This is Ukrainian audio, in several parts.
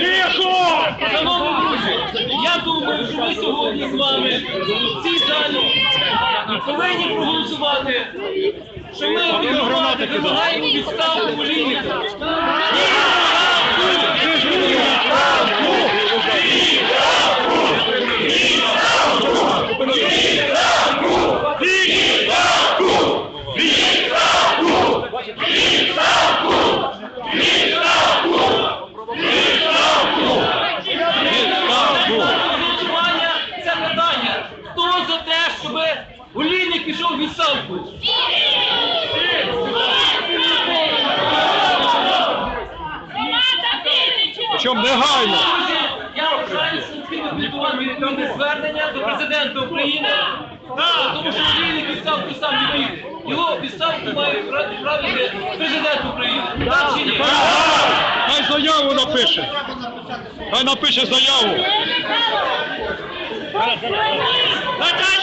Тихо! Шановні друзі, я думаю, що ми сьогодні з вами в цій залі повинні проголосувати, що ми вимагаємо відставку Олійника. Щоб Олійник пішов у відставку? Причому негайно. Я вважаю, що необхідно підготувати відповідне звернення до президента України, тому що Олійник відставку сам не піде. Його відставку має правити президент України. Так чи ні? Хай заяву напише. Хай напише заяву. Начальника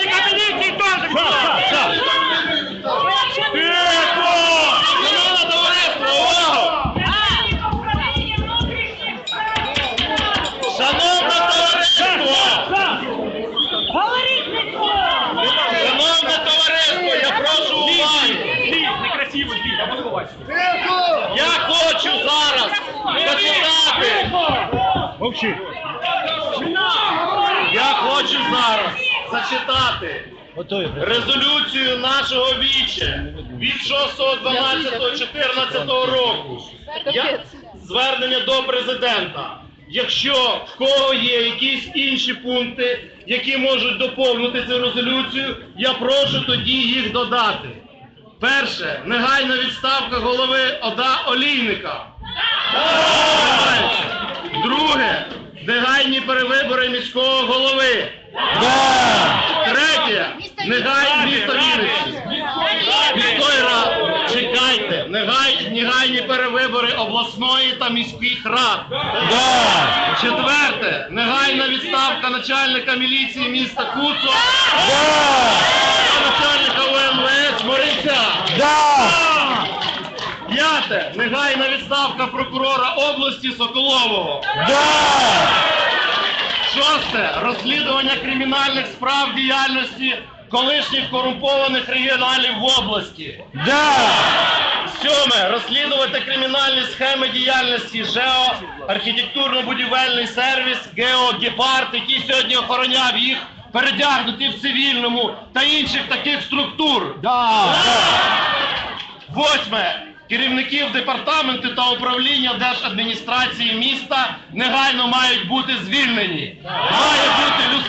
Я хочу зараз зачитати. Мовчи. Я хочу зараз зачитати резолюцію нашого віче від 6.12.14 року. Я, звернення до президента. Якщо в кого є якісь інші пункти, які можуть доповнити цю резолюцію, я прошу тоді їх додати. Перше, негайна відставка голови ОДА Олійника. Друге, негайні перевибори міського голови. Третє, негайні місто Вінниці. Чекайте, негайні перевибори обласної та міських рад. Четверте, негайна відставка начальника міліції міста Куцо. Начальника П'яте. Негайна відставка прокурора області Соколового. Шосте. Розслідування кримінальних справ діяльності колишніх корумпованих регіоналів в області. Сьоме. Розслідувати кримінальні схеми діяльності ЖЕО, архітектурно-будівельний сервіс, Геогепард, який сьогодні охороняв їх, передягнути в цивільному та інших таких структур. Восьме. Керівників департаменту та управління держадміністрації міста негайно мають бути звільнені. Має бути люстра.